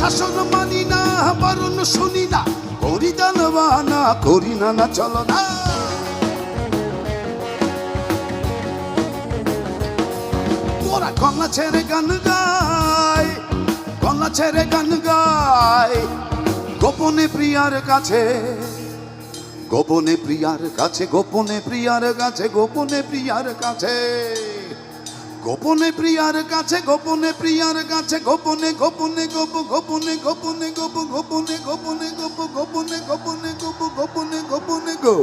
শাসন মানি না, বারণ শুনি না, করি দানবানা, করি না না চলো না ওরা গলা ছেড়ে গান গায় গলা ছেড়ে গান গায় গোপনে প্রিয়ার কাছে, গোপনে প্রিয়ার কাছে, গোপনে প্রিয়ার কাছে, গোপনে প্রিয়ার কাছে। গোপনে প্রিয়ার কাছে, গোপনে প্রিয়ার কাছে, গোপনে গোপনে, গোপ, গোপনে গোপনে, গোপ, গোপনে গোপনে, গোপ, গোপনে গোপনে, গোপ, গোপনে গোপনে, গো।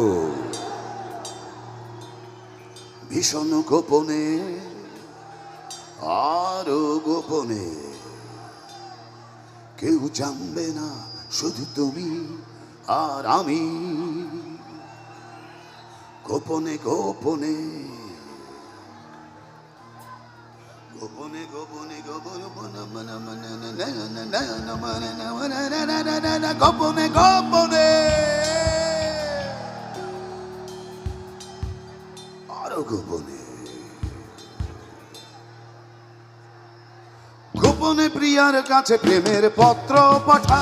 ভীষণ গোপনে, আরও গোপনে। কেউ জানবে না শুধু তুমি আর আমি। গোপনে গোপনে গোপনে গোপনে গোপনে প্রিয়ার কাছে প্রেমের পত্র পাঠা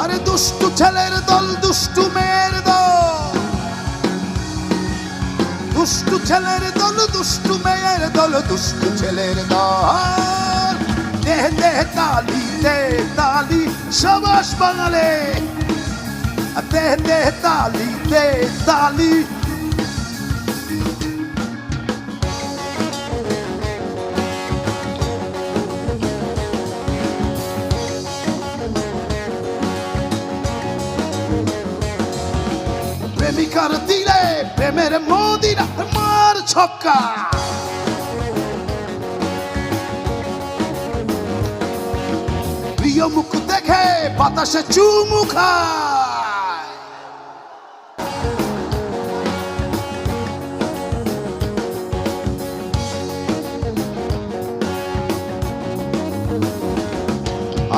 আরে দুষ্টু ছেলের দল, দুষ্টু মেয়ের দল। দুষ্টু ছেলের দল, দুষ্টু মেয়ের দল, দুষ্টু ছেলের দল। দেহ দেহ, তালি দেহ, তালি, সবাস বাঙালে। দেহ দেহ, তালি দেহ, তালি প্রেমিকার দিলে প্রেমের মদিনা মার ছক্কা। প্রিয় মুখ দেখে বাতাসে চুমু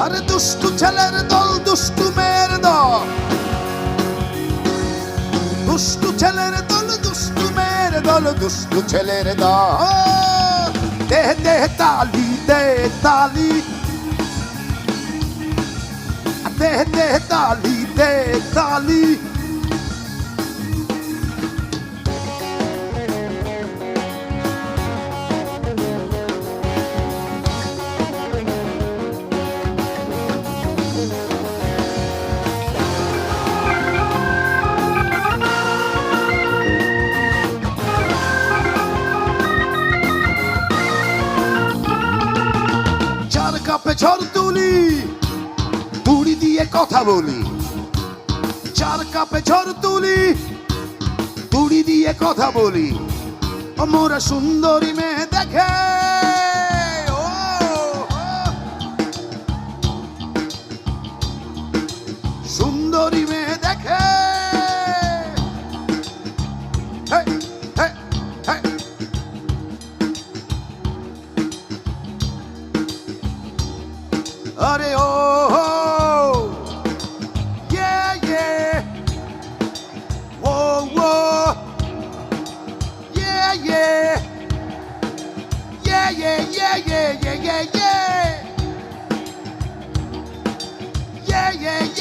আরে দুষ্টু ছেলের দল, দুষ্টু মেয়ের দল। দুষ্টু ছেলের দল, দুষ্টু মেয়ের দল, দুষ্টু ছেলের দল। দেহ দেহ তালি, দে, তালি। দেহ দেহ তালি, দে, তালি। কথা বলি চার কাপে ঝড় তুলি তুড়ি দিয়ে কথা বলি মোরা সুন্দরী মেয়ে দেখে। সুন্দরী মেয়ে দেখে। আরে ও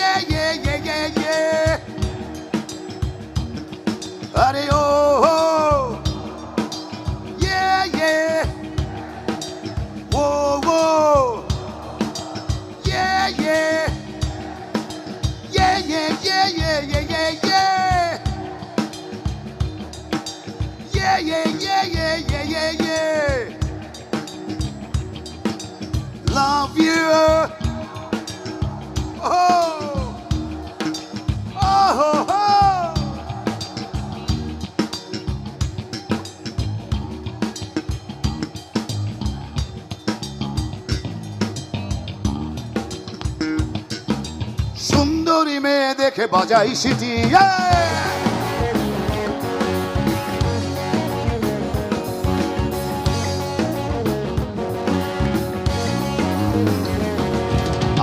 yeah, yeah, yeah, yeah, yeah. Hurry, oh, oh, yeah, yeah. Whoa, whoa, yeah, yeah. Yeah, yeah, yeah, yeah, yeah, yeah, yeah. Yeah, yeah, yeah, yeah, yeah, yeah, yeah. Love you. Oh. সুন্দরী মেয়ে দেখে বাজাই city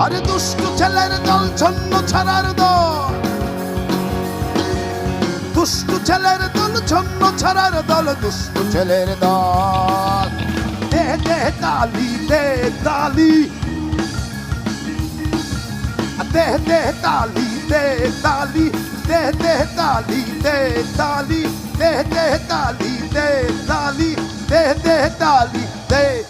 আরে দুষ্টু ছেলের দল ছন্ন ছাড়ার দল। দুষ্টু ছেলের দল ছন্ন ছাড়ার দল দুষ্টু ছেলের দল দে দে তালি দে তালি দে দে তালি দে তালি দে দে তালি দে তালি দে দে তালি দে তালি দে দে তালি দে তালি